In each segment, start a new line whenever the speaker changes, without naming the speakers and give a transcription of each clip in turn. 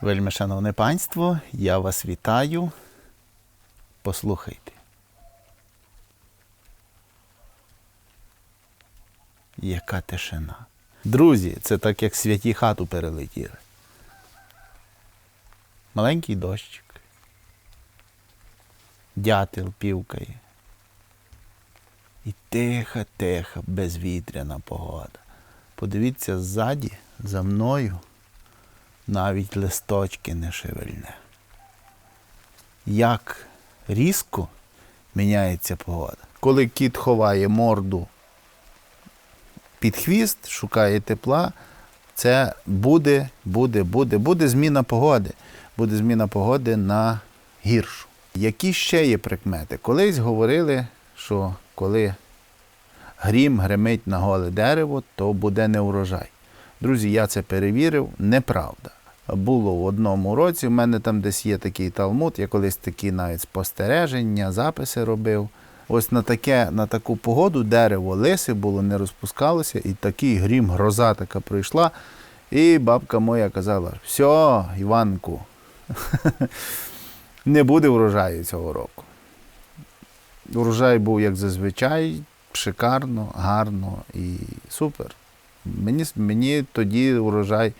Вельми шановне панство, я вас вітаю. Послухайте. Яка тишина. Друзі, це так як святі хату перелетіли. Маленький дощик. Дятел півкає. І тиха-тиха, безвітряна погода. Подивіться ззаді, за мною, навіть листочки не шевельне. Як різко міняється погода. Коли кіт ховає морду під хвіст, шукає тепла, це буде, буде, буде, буде зміна погоди. Буде зміна погоди на гіршу. Які ще є прикмети? Колись говорили, що коли грім гремить на голе дерево, то буде неурожай. Друзі, я це перевірив, неправда. Було в одному році, в мене там десь є такий талмуд, я колись такі навіть спостереження, записи робив. Ось на таке, на таку погоду дерево лисе було, не розпускалося, і такий грім, гроза така прийшла. І бабка моя казала: все, Іванку, не буде врожаю цього року. Урожай був, як зазвичай, шикарно, гарно і супер. Мені, мені тоді урожай,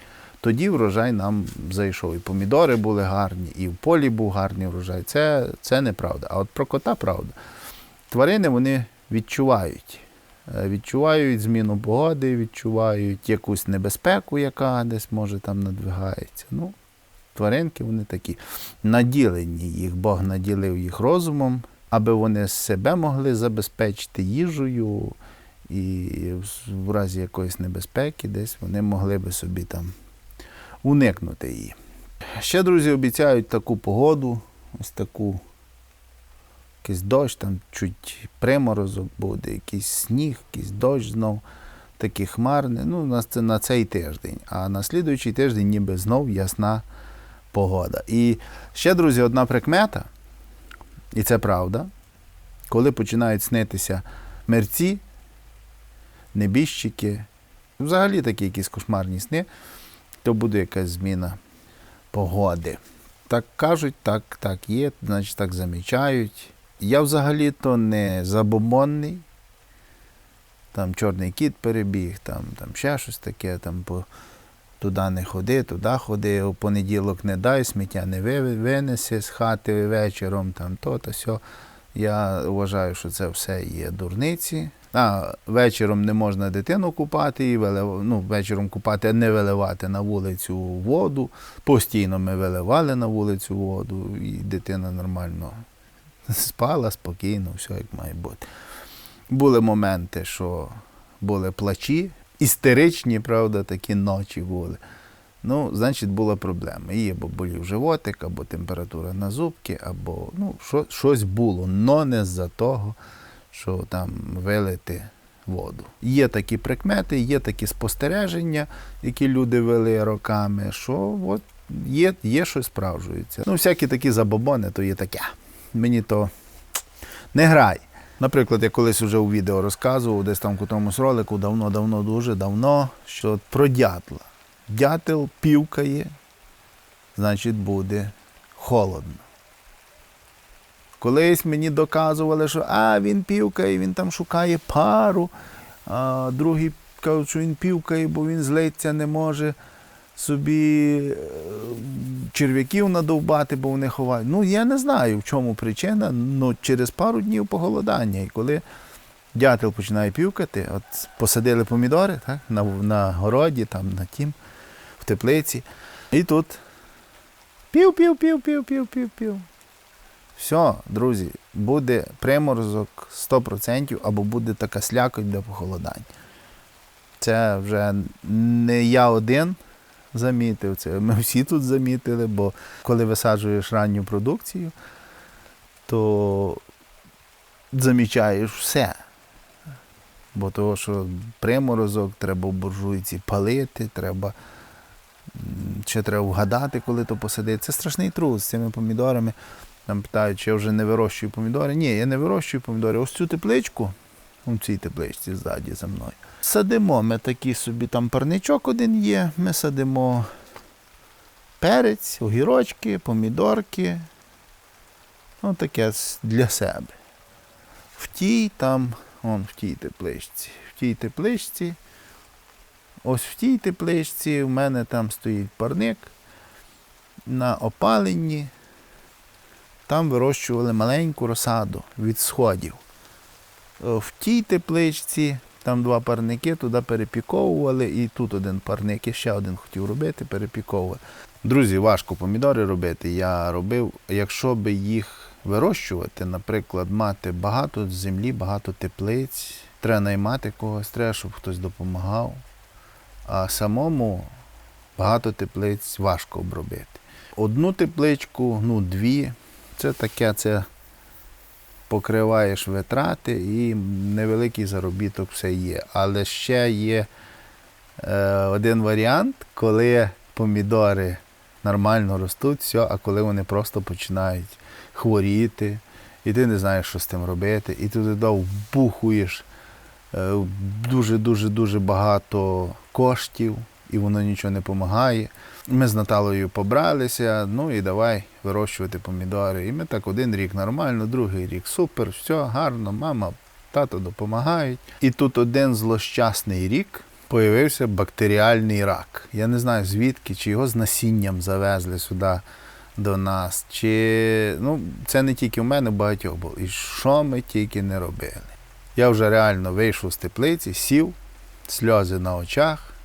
тоді врожай нам зайшов. І помідори були гарні, і в полі був гарний врожай. Це, це неправда. А от про кота правда. Тварини вони відчувають. Е, Відчувають зміну погоди, відчувають якусь небезпеку, яка десь може там надвигається. Ну, тваринки вони такі. Наділені їх, Бог наділив їх розумом, аби вони себе могли забезпечити їжею, і в разі якоїсь небезпеки десь вони могли би собі там уникнути її. Ще, друзі, обіцяють таку погоду, ось таку якийсь дощ, там чуть приморозок буде, якийсь сніг, якийсь дощ знов, такі хмарні. Ну, у нас на цей тиждень. А на слідуючий тиждень ніби знов ясна погода. І ще, друзі, одна прикмета, і це правда, коли починають снитися мерці, небіжчики, взагалі такі якісь кошмарні сни, то буде якась зміна погоди. Так кажуть, так, так є, значить так замічають. Я взагалі-то не забобонний. Там чорний кіт перебіг, там, там ще щось таке, там по, туди не ходи, туди ходи, у понеділок не дай, сміття не ви- винеси з хати вечором, там то та сьо. Я вважаю, що це все є дурниці. А вечором не можна дитину купати, і вилив... ну, вечором купати, а не виливати на вулицю воду. Постійно ми виливали на вулицю воду, і дитина нормально спала спокійно, все як має бути. Були моменти, що були плачі, істеричні, правда, такі ночі були. Ну, значить, була проблема. Її або болів животик, або температура на зубки, або ну, що, щось було, но не з-за того, що там вилити воду. Є такі прикмети, є такі спостереження, які люди вели роками, що от є, є щось справжується. Ну, всякі такі забобони, то є таке. Мені то не грай. Наприклад, я колись вже у відео розказував, десь там в якомусь ролику, давно-давно, дуже давно, що про дятла. Дятел півкає, значить буде холодно. Колись мені доказували, що а, він півкає, він там шукає пару, а другі кажуть, що він півкає, бо він злиться не може собі е, черв'яків надовбати, бо вони ховають. Ну, я не знаю, в чому причина, але через пару днів похолодання. І коли дятел починає півкати, от посадили помідори так, на, на городі, там, на тім, в теплиці. І тут пів, Все, друзі, буде приморозок 100% або буде така слякоть для похолодань. Це вже не я один замітив, це ми всі тут замітили, бо коли висаджуєш ранню продукцію, то замічаєш все. Бо того, що приморозок, треба в буржуйці палити, треба ще треба вгадати, коли то посадити. Це страшний труд з цими помідорами. Там питають, чи я вже не вирощую помідори. Ні, я не вирощую помідори. Ось цю тепличку, у цій тепличці ззаді за мною. Садимо, ми такий собі там парничок один є, ми садимо перець, огірочки, помідорки. Ну, таке для себе. В тій там, он в тій тепличці. В тій тепличці. Ось в тій тепличці в мене там стоїть парник на опаленні. Там вирощували маленьку розсаду від сходів. Е, В тій тепличці там два парники, туди перепіковували, і тут один парник, і ще один хотів робити, перепіковували. Друзі, важко помідори робити. Я робив, якщо би їх вирощувати, наприклад, мати багато землі, багато теплиць, треба наймати когось, треба, щоб хтось допомагав. А самому багато теплиць важко обробити. Одну тепличку, ну дві, це таке, це покриваєш витрати і невеликий заробіток все є. Але ще є е, один варіант, коли помідори нормально ростуть, все, а коли вони просто починають хворіти, і ти не знаєш, що з тим робити, і ти туди вбухуєш дуже-дуже дуже багато коштів, і воно нічого не допомагає. Ми з Наталою побралися, ну і давай вирощувати помідори. І ми так один рік нормально, другий рік супер, все гарно, мама, тато допомагають. І тут один злощасний рік появився бактеріальний рак. Я не знаю звідки, чи його з насінням завезли сюди до нас, чи ну, це не тільки в мене, багатьох було. І що ми тільки не робили. Я вже реально вийшов з теплиці, сів, сльози на очах.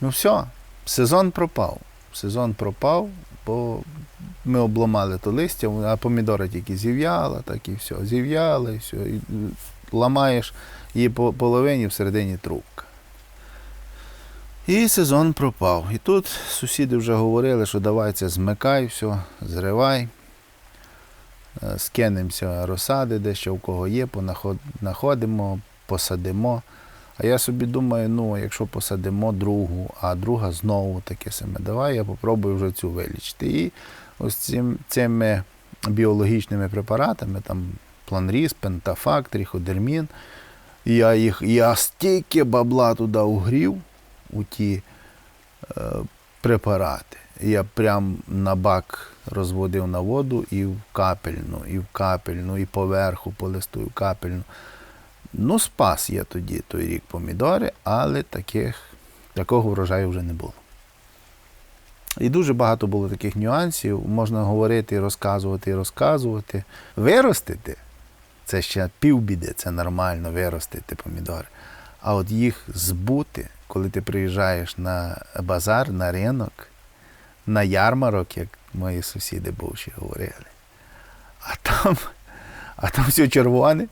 Ну все, сезон пропав. Сезон пропав, бо ми обламали то листя, а помідора тільки зів'яла, так і все. Зів'яла, і все. І ламаєш її по половині всередині трубка. І сезон пропав. І тут сусіди вже говорили, що давай це змикай, все, зривай. Е, Скинемося розсади, де ще в кого є, понаход- знаходимо, посадимо. А я собі думаю, ну, якщо посадимо другу, а друга знову таке саме, давай я попробую вже цю вилічити. І ось цим, цими біологічними препаратами, там планріз, пентафак, тріходермін, я їх, я стільки бабла туди угрів у ті е, препарати. Я прям на бак розводив на воду і в капельну, і в капельну, і поверху по листу, і в капельну. Ну, спас я тоді той рік помідори, але таких, такого врожаю вже не було. І дуже багато було таких нюансів. Можна говорити, розказувати, і розказувати. Виростити це ще півбіди, це нормально виростити помідори. А от їх збути, коли ти приїжджаєш на базар, на ринок, на ярмарок, як мої сусіди бувші говорили. А там, а там все червоне,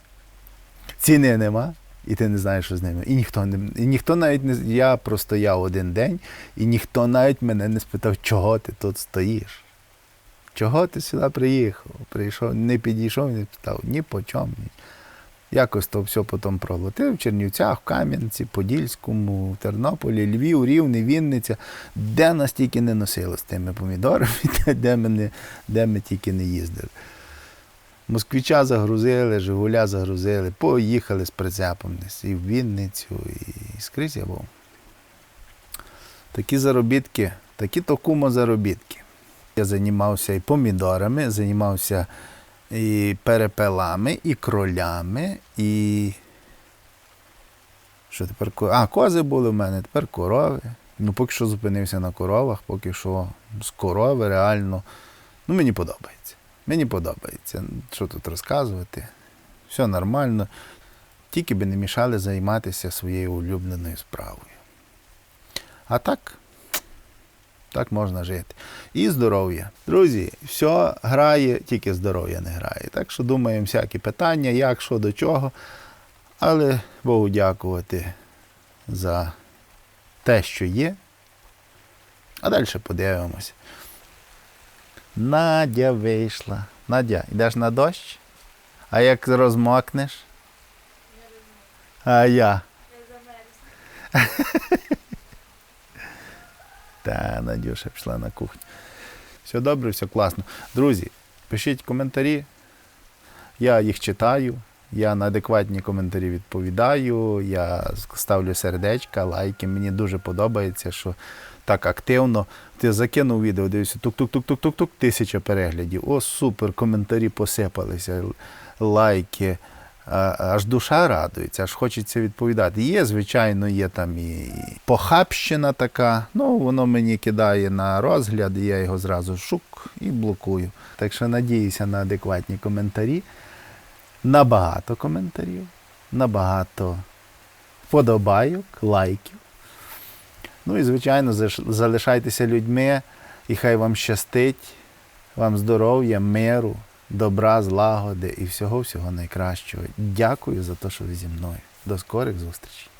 ціни нема, і ти не знаєш, що з ними. І ніхто не і ніхто навіть не я простояв один день, і ніхто навіть мене не спитав, чого ти тут стоїш. Чого ти сюди приїхав? Прийшов, не підійшов, не питав, ні по чому. Ні. Якось то все потім проглотив в Чернівцях, в Кам'янці, Подільському, в Тернополі, Львів, Рівне, Вінниця, де нас тільки не носило з тими помідорами, де ми, не, де ми тільки не їздили. Москвича загрузили, Жигуля загрузили, поїхали з прицепом десь і в Вінницю, і скрізь я був. Такі заробітки, такі то кумо заробітки. Я займався і помідорами, займався і перепелами, і кролями, і. Що тепер А, кози були в мене, тепер корови. Ну, поки що зупинився на коровах, поки що з корови реально. Ну, мені подобається. Мені подобається. Що тут розказувати? Все нормально. Тільки би не мішали займатися своєю улюбленою справою. А так, так можна жити. І здоров'я. Друзі, все грає, тільки здоров'я не грає. Так що думаємо всякі питання, як, що, до чого. Але Богу дякувати за те, що є. А далі подивимося. Надя вийшла. Надя, йдеш на дощ? А як розмокнеш? А я. Та Надюша пішла на кухню. Все добре, все класно. Друзі, пишіть коментарі. Я їх читаю. Я на адекватні коментарі відповідаю. Я ставлю сердечка, лайки. Мені дуже подобається, що так активно. Ти закинув відео, дивишся, тук-тук-тук-тук-тук-тук, тисяча переглядів. О, супер, коментарі посипалися, лайки. Аж душа радується, аж хочеться відповідати. Є, звичайно, є там і похабщина така. Ну, воно мені кидає на розгляд, і я його зразу шук і блокую. Так що надіюся на адекватні коментарі. Набагато коментарів, набагато вподобайок, лайків. Ну і, звичайно, залишайтеся людьми, і хай вам щастить, вам здоров'я, миру, добра, злагоди і всього-всього найкращого. Дякую за те, що ви зі мною. До скорих зустрічей.